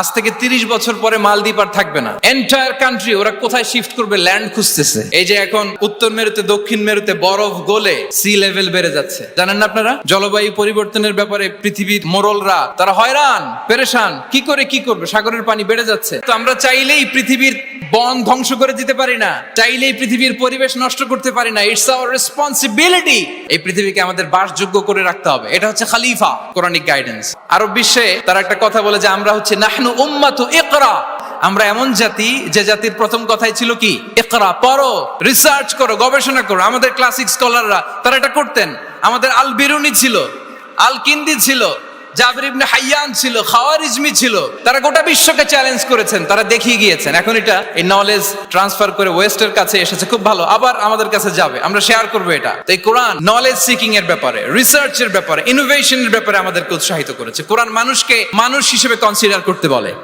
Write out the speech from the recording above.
আজ থেকে তিরিশ বছর পরে মালদ্বীপ আর থাকবে না। এন্টায়ার কান্ট্রি ওরা কোথায় শিফট করবে ল্যান্ড খুঁজতেছে। এই যে এখন উত্তর মেরুতে, দক্ষিণ মেরুতে বরফ গলে সি লেভেল বেড়ে যাচ্ছে। জানেন না আপনারা? জলবায়ু পরিবর্তনের ব্যাপারে পৃথিবীর মোরলরা, তারা হয়রান, পেরেশান। কি করে কি করবে? সাগরের পানি বেড়ে যাচ্ছে। তো আমরা চাইলেই পৃথিবীর বন ধ্বংস করে দিতে পারি না। চাইলেই পৃথিবীর পরিবেশ নষ্ট করতে পারি না। ইটস আওয়ার রেসপন্সিবিলিটি এই পৃথিবীকে আমাদের বাসযোগ্য করে রাখতে হবে। এটা হচ্ছে খালিফা কোরআনিক গাইডেন্স আরব বিশ্বে তারা একটা কথা বলে যে, আমরা হচ্ছে নাহনু উম্মাতু ইকরা। আমরা এমন জাতি, যে জাতির প্রথম কথাই ছিল কি? ইকরা, পড়ো রিসার্চ করো, গবেষণা করো। আমাদের ক্লাসিক স্কলাররা তারা এটা করতেন। আমাদের আল বিরুনি ছিল আল কিন্দি ছিল জাবির ইবনে হাইয়ান ছিল, খাওয়ারিজমি ছিল। তারা গোটা বিশ্বকে চ্যালেঞ্জ করেছেন, তারা দেখিয়ে গিয়েছেন। এখন এটা এই নলেজ ট্রান্সফার করে ওয়েস্টের কাছে এসেছে, খুব ভালো। আবার আমাদের কাছে যাবে, আমরা শেয়ার করব এটা। তো এই কোরআন নলেজ সিকিং এর ব্যাপারে রিসার্চের ব্যাপারে ইনোভেশনের ব্যাপারে আমাদেরকে উৎসাহিত করেছে। কোরআন মানুষকে মানুষ হিসেবে কনসিডার করতে বলে।